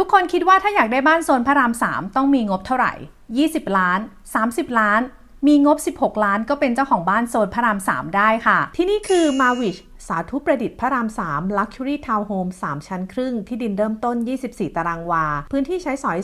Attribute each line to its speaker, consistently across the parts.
Speaker 1: ทุกคนคิดว่าถ้าอยากได้บ้านโซนพระราม 3 ต้องมีงบเท่าไหร่ 20 ล้าน 30 ล้าน มีงบ 16 ล้านก็เป็นเจ้าของบ้านโซนพระราม 3 ได้ค่ะ ที่นี่คือมาวิชสาธุประดิษฐ์พระราม 3 Luxury Townhome 3 ชั้นครึ่ง ที่ดินเริ่มต้น 24 ตารางวา พื้นที่ใช้สอย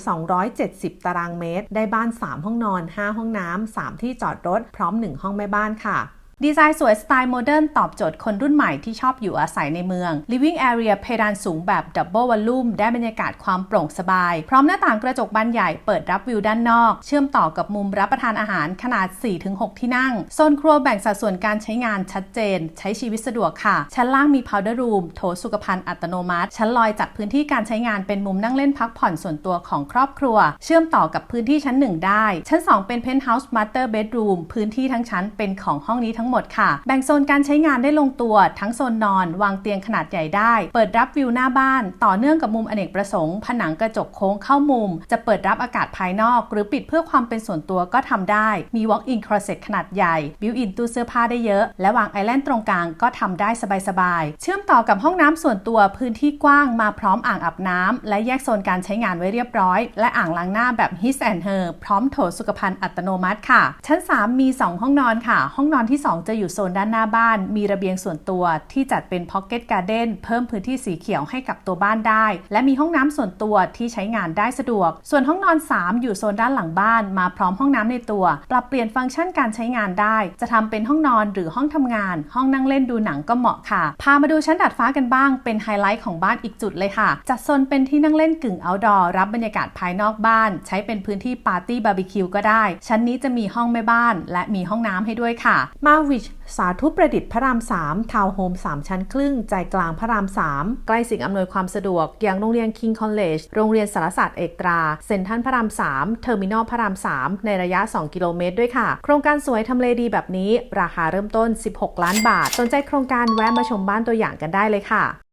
Speaker 1: 270 ตารางเมตร ได้บ้าน 3 ห้องนอน 5 ห้องน้ำ 3 ที่จอดรถ พร้อม 1 ห้องแม่บ้านค่ะ ดีไซน์สวยสไตล์โมเดิร์นตอบโจทย์คนรุ่นใหม่ที่ชอบอยู่อาศัยในเมือง Living Area เพดานสูงแบบดับเบิลวอลลุ่มได้บรรยากาศความโปร่งสบาย พร้อมหน้าต่างกระจกบานใหญ่เปิดรับวิวด้านนอก เชื่อมต่อกับมุมรับประทานอาหารขนาด 4-6 ที่นั่ง โซนครัวแบ่งสัดส่วนการใช้งานชัดเจน ใช้ชีวิตสะดวกค่ะ ชั้นล่างมี powder room โถสุขภัณฑ์อัตโนมัติ ชั้นลอยจัดพื้นที่การใช้งานเป็นมุมนั่งเล่นพักผ่อนส่วนตัวของครอบครัว เชื่อมต่อกับพื้นที่ชั้น 1 ได้ ชั้น 2 เป็น penthouse master bedroom พื้นที่ทั้งชั้นเป็นของห้องนี้ทั้งหมดค่ะ แบ่งโซนการใช้งานได้ลงตัว ทั้งโซนนอน วางเตียงขนาดใหญ่ได้ เปิดรับวิวหน้าบ้าน ต่อเนื่องกับมุมอเนกประสงค์ ผนังกระจกโค้งเข้ามุม จะเปิดรับอากาศภายนอก หรือปิดเพื่อความเป็นส่วนตัวก็ทำได้ มี walk-in closet ขนาดใหญ่ built-in ตู้เสื้อผ้าได้เยอะ และวางไอแลนด์ตรงกลางก็ทำได้สบายๆ เชื่อมต่อกับห้องน้ำส่วนตัวพื้นที่กว้างมาพร้อมอ่างอาบน้ำและแยกโซนการใช้งานไว้เรียบร้อย และอ่างล้างหน้าแบบ his and her พร้อมโถสุขภัณฑ์อัตโนมัติค่ะ ชั้น 3 มี 2 ห้องนอนค่ะ ห้องนอนที่ 2จะอยู่โซนด้านหน้าบ้าน มีระเบียงส่วนตัวที่จัดเป็น pocket garden เด้นเพิ่มพื้นที่สีเขียวให้กับตัวบ้านได้ และมีห้องน้ำส่วนตัวที่ใช้งานได้สะดวก ส่วนห้องนอน 3 อยู่โซนด้านหลังบ้าน มาพร้อมห้องน้ำในตัว ปรับเปลี่ยนฟังก์ชันการใช้งานได้ จะทำเป็นห้องนอนหรือห้องทำงาน ห้องนั่งเล่นดูหนังก็เหมาะค่ะ พามาดูชั้นดาดฟ้ากันบ้าง เป็นไฮไลท์ของบ้านอีกจุดเลยค่ะ จัดโซนเป็นที่นั่งเล่นกึ่ง outdoor รับบรรยากาศภายนอกบ้าน ใช้เป็นพื้นที่ปาร์ตี้บาร์บีคิวก็ได้ ชั้นนี้จะมีห้องแม่บ้าน และมีห้องน้ำให้ด้วยค่ะ มาวิช สาธุประดิษฐ์พระราม 3 ทาวน์โฮม 3 ชั้นครึ่ง ใจกลางพระราม 3 ใกล้สิ่งอำนวยความสะดวก อย่างโรงเรียน King College โรงเรียนสารศาสตร์เอกตรา เซ็นทรัลพระราม 3 เทอร์มินอลพระราม 3 ในระยะ 2 กิโลเมตรด้วยค่ะ โครงการสวยทำเลดีแบบนี้ ราคาเริ่มต้น 16 ล้านบาท สนใจโครงการแวะมาชมบ้านตัวอย่างกันได้เลยค่ะ